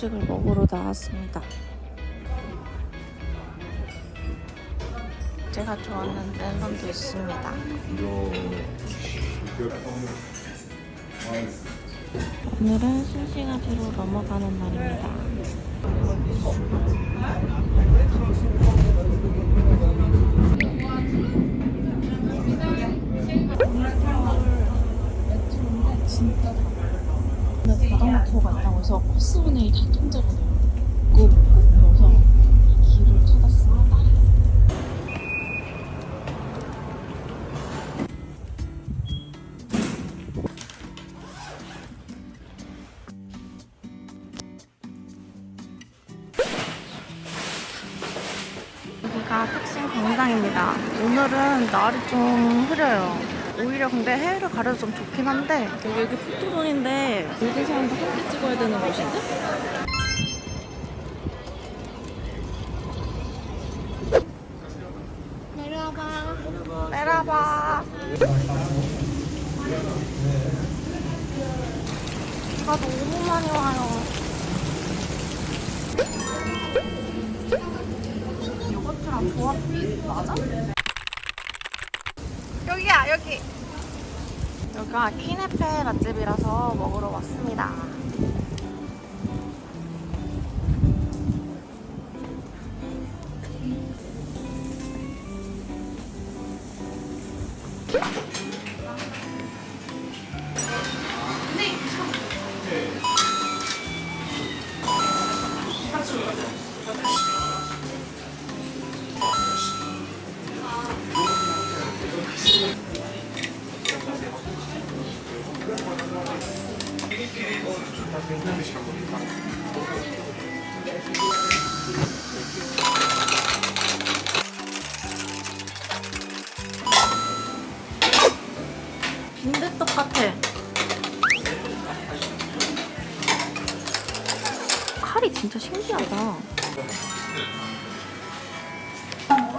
중식을 먹으러 나왔습니다. 제가 좋아하는 멜론도 있습니다. 오늘은 신시가지로 넘어가는 날입니다. 근데 자동차가 있다고 해서 코스 운행이 다 통제거든요. 그거 그래서 길을 찾았습니다. 여기가 택신 광장입니다. 오늘은 날이 좀 흐려요. 오히려 근데 해를 가려서 좀 좋긴 한데 여기, 여기 포토존인데 모든 사람도 함께 찍어야 되는 곳인데? 내려봐. 내려봐. 비가 너무 많이 와요. 여기가 키네페 맛집이라서 먹으러 왔습니다 빈대떡 같아. 칼이 진짜 신기하다.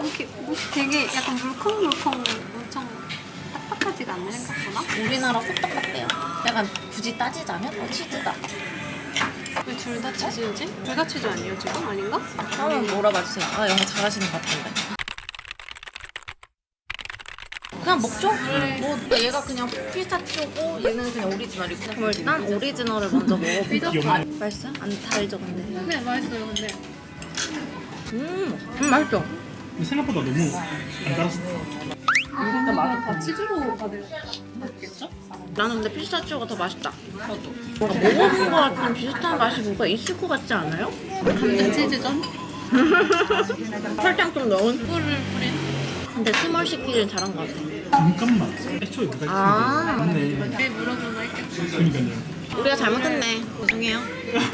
이렇게 되게 약간 물컹물컹 엄청 딱딱하지가 않네 생각보다. 우리나라 호떡 같대요 약간 굳이 따지자면 어, 치즈다 왜 둘 다 치즈지? 둘 다 치즈 아니에요 지금? 아닌가? 한번 물어봐 주세요. 아 영어 잘하시는 것 같은데. 그냥 먹죠? 뭐 얘가 그냥 피스타치오고 얘는 그냥 오리지널이고. 그럼 일단 오리지널을 먼저 먹어볼게요. 맛있어요? 안 달죠 근데. 네 맛있어요 근데. 음, 음 맛있죠? 생각보다 너무 안 달았어. 근데 맛은 다 치즈로 다들 맛있겠죠? 나는 근데 피스타치오가 더 맛있다. 저도. 뭔가 먹어본 것 같은 비슷한 맛이 뭐가 있을 것 같지 않아요? 감자 치즈전? 설탕 좀 넣은? 꿀을 뿌린. 근데 스몰 시키는 잘한 것 같아. 잠깐만. 애초에 우리가 아. 맞네. 내 물어보나. 그러니까요. 우리가 잘못했네. 죄송해요.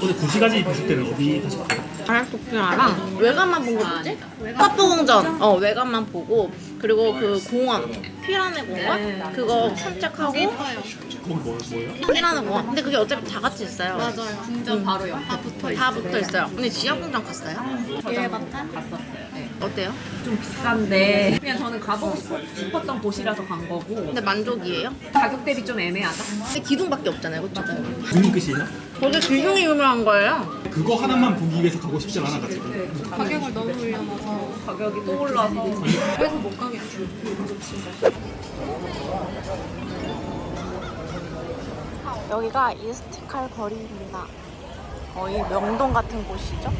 어제 2시까지 보실 때는 어디 가셨어요? 아랍도끼랑 외관만 본 거지? 파포공전 어 외관만 보고 그리고 그 공원 피라네 공원 그거 산책하고 예뻐요. 거기 뭐, 뭐예요? 피라네 공원 근데 그게 어차피 다 같이 있어요 맞아요. 궁전 바로 옆에 다 붙어 있어요 근데 지하 공장 갔어요? 예봤단? 어 때요? 좀 비싼데 그냥 저는 가보고 싶- 싶었던 곳이라서 간 거고 근데 만족이에요? 가격 대비 좀 애매하다. 근데 기둥밖에 없잖아요 그쵸? 무슨 끝이에요? 거기 기둥이 유명한 거예요 그거 하나만 보기 위해서 가고 싶지 않아가지고. 가격을 너무 올려놔서 가격이 또 올라서 그래서 못 가겠죠. 여기가 이스티칼 거리입니다 거의 명동 같은 곳이죠?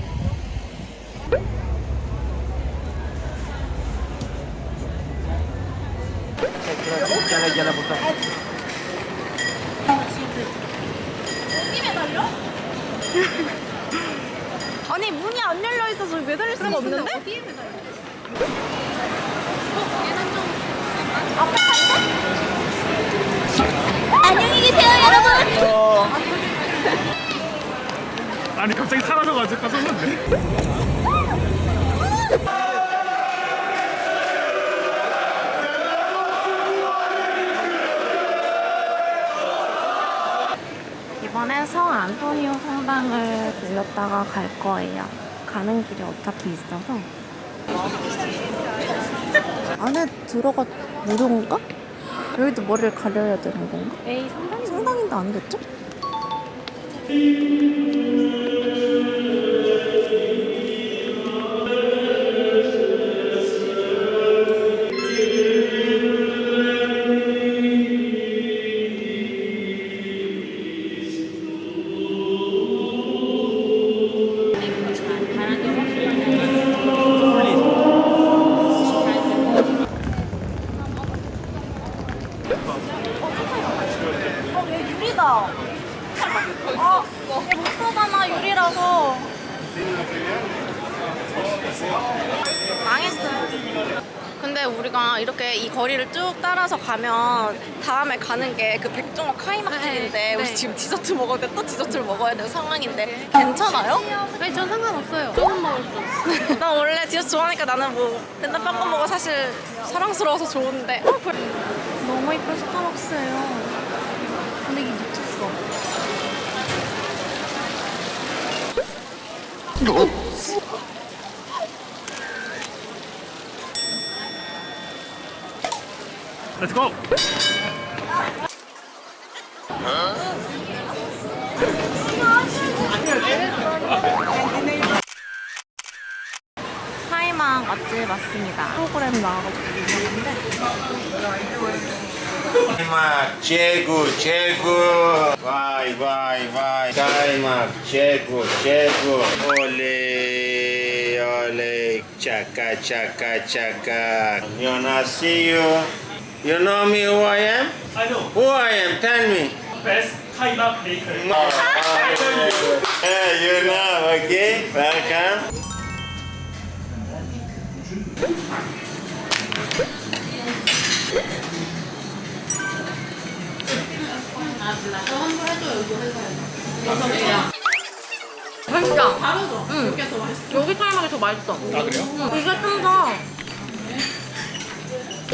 아니 문이 안 열려 있어서 매달릴 수가 없는데? 어디에 매달려? 앞에 갈까? 아니 갑자기 사라져가지고 깜짝 놀랐네. 안토니오 성당을 들렸다가 갈 거예요. 가는 길이 어차피 있어서. 안에 들어가 무료인가? 여기도 머리를 가려야 되는 건가? 에이 성당인데 아니겠죠? 우리가 이렇게 이 거리를 쭉 따라서 가면 다음에 가는 게 그 백종원 카이막길인데 네, 우리 네. 지금 디저트 먹었는데 또 디저트를 먹어야 되는 상황인데 괜찮아요? 아니 전 상관없어요. 조금 먹을 거. 나 원래 디저트 좋아하니까 나는 뭐 맨날 빵만 먹어 사실 사랑스러워서 좋은데 어, 그래. 너무 이쁜 스타벅스예요. 분위기 미쳤어. Let's go. 하이망 맛집 맞습니다. 프로그램 나와가지고 Kaymak, 최고, 최고. 와이, 와이, 와이. Kaymak, 최고, 최고. 올레, 올레. 차카, 차카, 차카. 안녕하세요. You know me who I am? I know. Who I am? Tell me. Best Thai baker. Hey, you know, okay? Welcome. 맛있다. 다르죠? 여기가 더 맛있어. 여기 타이망이 더 맛있어. 아 그래요? 이게 좀 더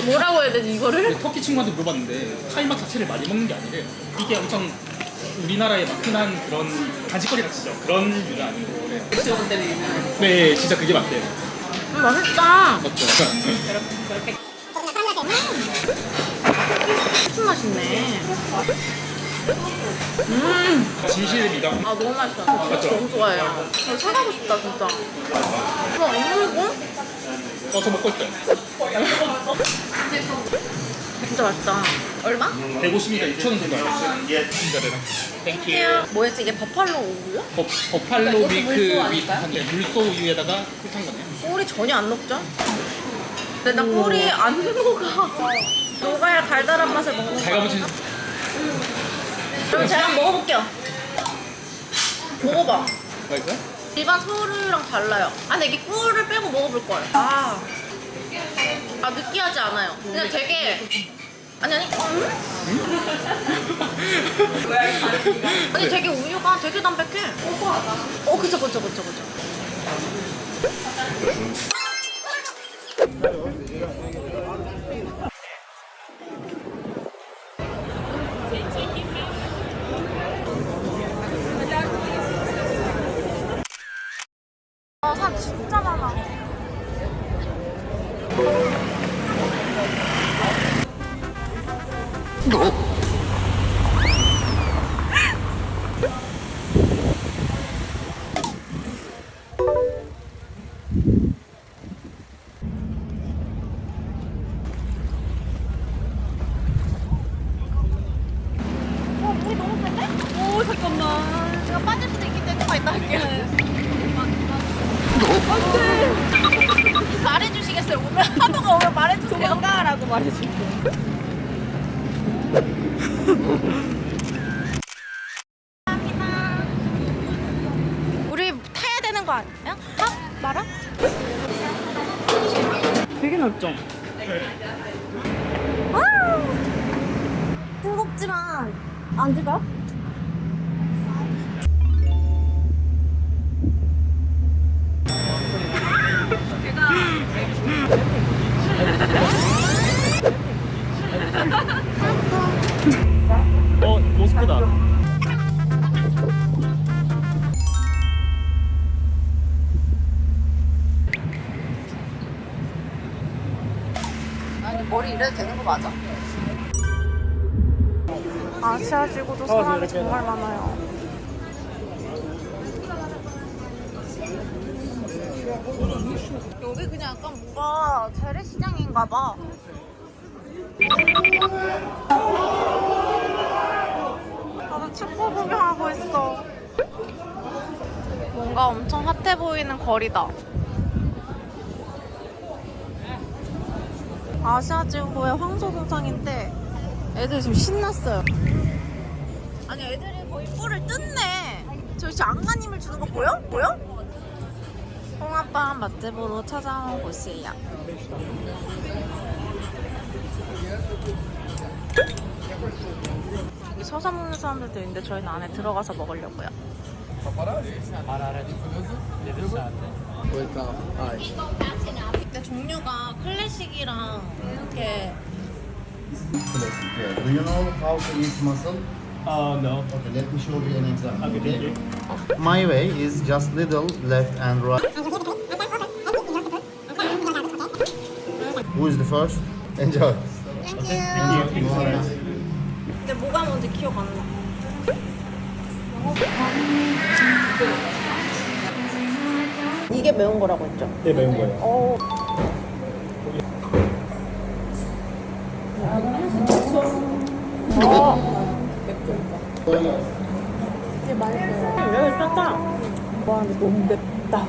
뭐라고 해야 되지 이거를? 터키 친구한테 물어봤는데 카이막 자체를 많이 먹는 게 아니래요. 이게 엄청 우리나라에 막 흔한 그런 간식거리 같이죠. 그런 류는 아니고. 네. 때문에. 네, 진짜 그게 맞대요. 음, 맛있다. 맞죠? 무슨 맛있네. 진실의 미담. 아 너무 맛있어. 저 맞죠? 너무 좋아해요. 저 사가고 싶다 진짜. 이거 안 먹고? 어, 저 먹고 있어요. 진짜 맛있다. 얼마? 150ml 2,000원 정도 알았어요. 진짜 대단. 땡큐. 뭐였지 이게 버팔로 우유? 버, 버팔로 이것도 밀크 물소 위 아닐까요? 네, 물소 우유에다가 설탕 거네요. 꿀이 전혀 안 녹죠? 근데 나 꿀이 안 녹아. 녹아야 달달한 맛을 먹는 거야. 붙인 그럼 제가 한번 먹어볼게요. 먹어봐. 맛있어요? 일반 서울이랑 달라요. 아, 근데 이게 꿀을 빼고 먹어볼 걸. 아. 아, 느끼하지 않아요. 그냥 되게. 아니, 아니. 음? 아니, 되게 우유가 되게 담백해. 어, 그쵸, 그쵸, 그쵸, 그쵸. 안돼. 말해주시겠어요? 오늘 오면 말해주세요. 도망가라고 말해줄게. 우리 타야 되는 거 아니야? 타? 말아? 되게 넓죠? 아, 뜨겁지만 안 뜨거? 머리 이래도 되는 거 맞아? 아시아 지구도 사람이 정말 많아요. 여기 그냥 약간 뭔가 재래시장인가 봐. 다들 축구 구경하고 있어. 뭔가 엄청 핫해 보이는 거리다. 아시아 지구의 황소동상인데 애들 지금 신났어요. 아니 애들이 거의 뿔을 뜯네. 저 진짜 안가님을 주는 거 보여? 보여? 어 붕어빵 맛집으로 찾아온 곳이에요. 여기 서서 먹는 사람들도 있는데 저희는 안에 들어가서 먹으려고요. 종류가 클래식이랑 이렇게. Do you know how to eat mussel? Uh, no. Okay, let me show you an example. Okay, thank you. My way is just little left and right. Who is the first? Enjoy. Thank you. Alright. 근데 뭐가 뭔지 기억 안 나. 이게 매운 거라고 했죠? 네, 매운 거예요. 어. 이게 맛있어요. 왜 짠다? 와, 근데 너무 맵다.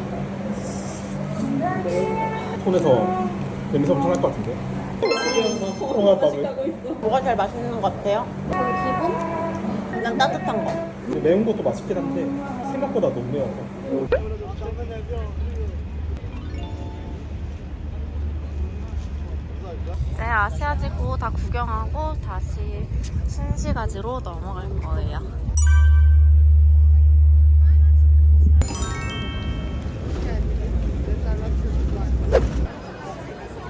손에서 냄새 엄청 날 것 같은데. 홍합밥을. 뭐가 제일 맛있는 것 같아요? 기분? 난 따뜻한 거. 근데 매운 것도 맛있긴 한데 생각보다 너무 매워서. 네, 아시아 지구 다 구경하고 다시 신시가지로 넘어갈 거예요.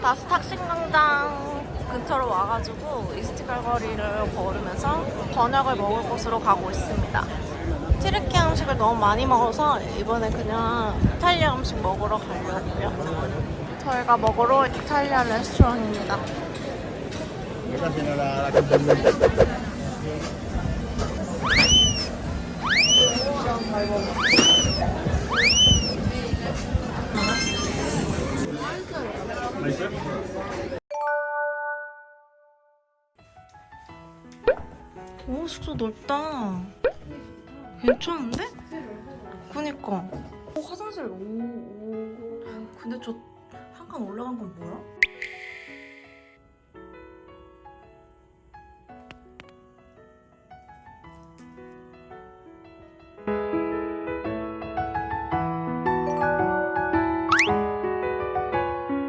다시 탁신광장 근처로 와가지고 이스티갈 거리를 걸으면서 저녁을 먹을 곳으로 가고 있습니다. 튀르키 음식을 너무 많이 먹어서 이번에 그냥 이탈리아 음식 먹으러 가려고요. 저희가 먹으러 이탈리아 레스토랑입니다. 오 숙소 넓다. 괜찮은데? 그니까. 오 화장실 오. 오. 근데 저 한칸 올라간 건 뭐야?